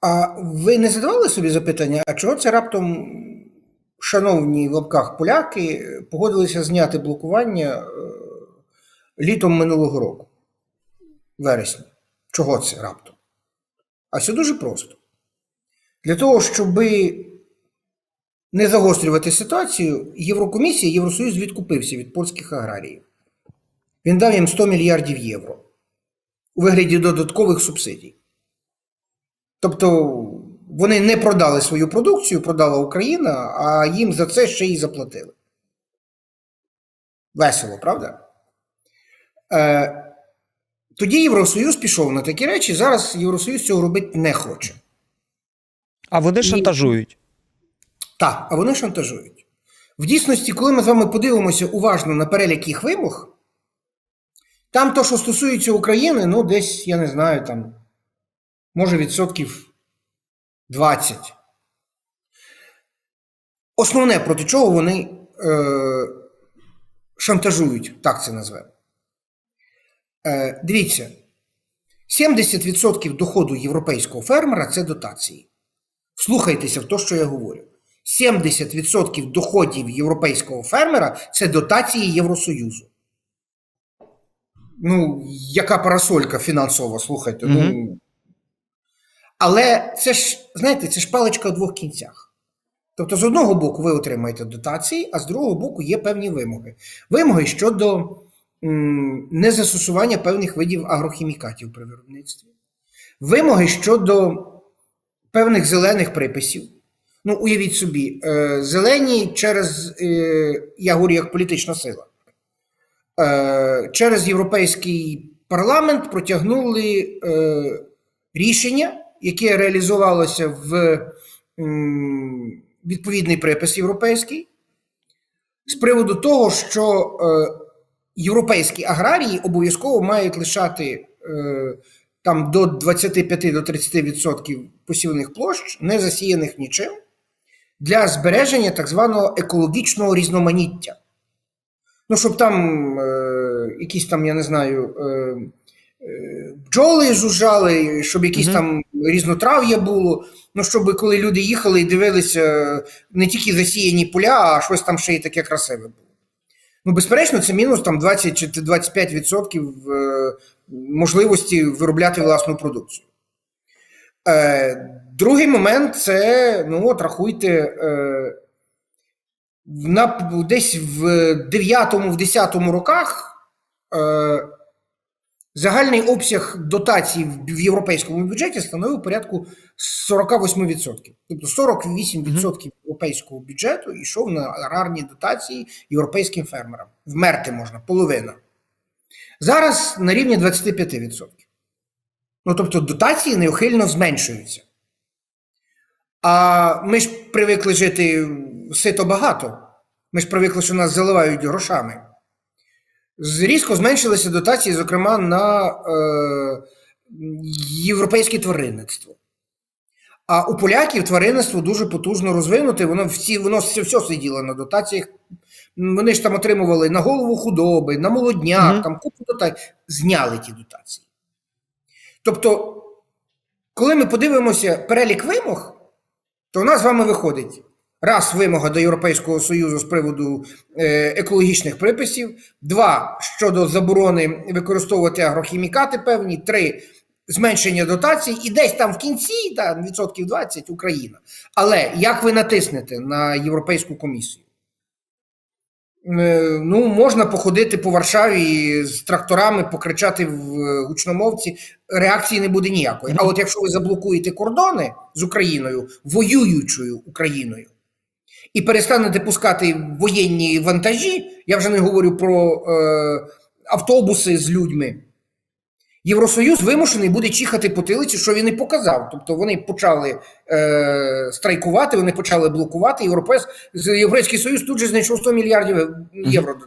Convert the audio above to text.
А ви не задавали собі запитання, а чого це раптом шановні в лапках поляки погодилися зняти блокування е, літом минулого року, вересні? Чого це раптом? А все дуже просто. Для того, щоб не загострювати ситуацію, Єврокомісія, Євросоюз відкупився від польських аграріїв. Він дав їм 100 мільярдів євро у вигляді додаткових субсидій. Тобто вони не продали свою продукцію, продала Україна, а їм за це ще й заплатили. Весело, правда? Е, тоді Євросоюз пішов на такі речі. Зараз Євросоюз цього робити не хоче. А вони шантажують. Так, а вони шантажують. В дійсності, коли ми з вами подивимося уважно на перелік їх вимог, там то, що стосується України, ну, десь, я не знаю, там, може, відсотків 20. Основне, проти чого вони е, шантажують, так це назвемо. Е, дивіться, 70% доходу європейського фермера це дотації. Слухайтеся в те, що я говорю. 70% доходів європейського фермера це дотації Євросоюзу. Ну, яка парасолька фінансова, слухайте. Ну, Мгм. Але це ж, знаєте, це ж паличка в двох кінцях. Тобто, з одного боку, ви отримаєте дотації, а з другого боку є певні вимоги. Вимоги щодо м, незастосування певних видів агрохімікатів при виробництві. Вимоги щодо певних зелених приписів. Ну, уявіть собі, е, зелені через, е, я говорю як політична сила, е, через Європейський парламент протягнули е, рішення, яке реалізувалося в відповідний припис європейський, з приводу того, що е, європейські аграрії обов'язково мають лишати е, там до 25-30% посівних площ, не засіяних нічим, для збереження так званого екологічного різноманіття. Ну, щоб там е, якісь там, я не знаю, е, бджоли жужжали, щоб якісь Мгм. там різнотрав'я було. Ну, щоб коли люди їхали і дивилися не тільки засіяні поля, а щось там ще й таке красиве було. Ну, безперечно, це мінус там 20 чи 25% е, можливості виробляти власну продукцію. Е, другий момент це, ну от рахуйте, е, на, десь в 9-10 роках е, загальний обсяг дотацій в, європейському бюджеті становив порядку 48%. Тобто 48% європейського бюджету йшов на аграрні дотації європейським фермерам. Вмерти можна, половина. Зараз на рівні 25%. Ну, тобто дотації неухильно зменшуються. А ми ж привикли жити сито багато. Ми ж привикли, що нас заливають грошами. Різко зменшилися дотації, зокрема, на е, європейське тваринництво. А у поляків тваринництво дуже потужно розвинуте, воно всі, воно все, все сиділо на дотаціях. Вони ж там отримували на голову худоби, на молодняк, Мгм. там купу дотацій. Зняли ті дотації. Тобто, коли ми подивимося перелік вимог, то у нас з вами виходить раз вимога до Європейського Союзу з приводу е, екологічних приписів, два щодо заборони використовувати агрохімікати певні, три зменшення дотацій, і десь там в кінці, да, відсотків 20 Україна. Але як ви натиснете на Європейську комісію? Е, Ну, можна походити по Варшаві з тракторами, покричати в е, гучномовці, реакції не буде ніякої. А от якщо ви заблокуєте кордони з Україною, воюючою Україною, і перестанете пускати воєнні вантажі, я вже не говорю про е, автобуси з людьми. Євросоюз вимушений буде чихати потилиці, що він і показав. Тобто вони почали е, страйкувати, вони почали блокувати. Європейський Союз тут же знайшов 100 мільярдів євро додатково.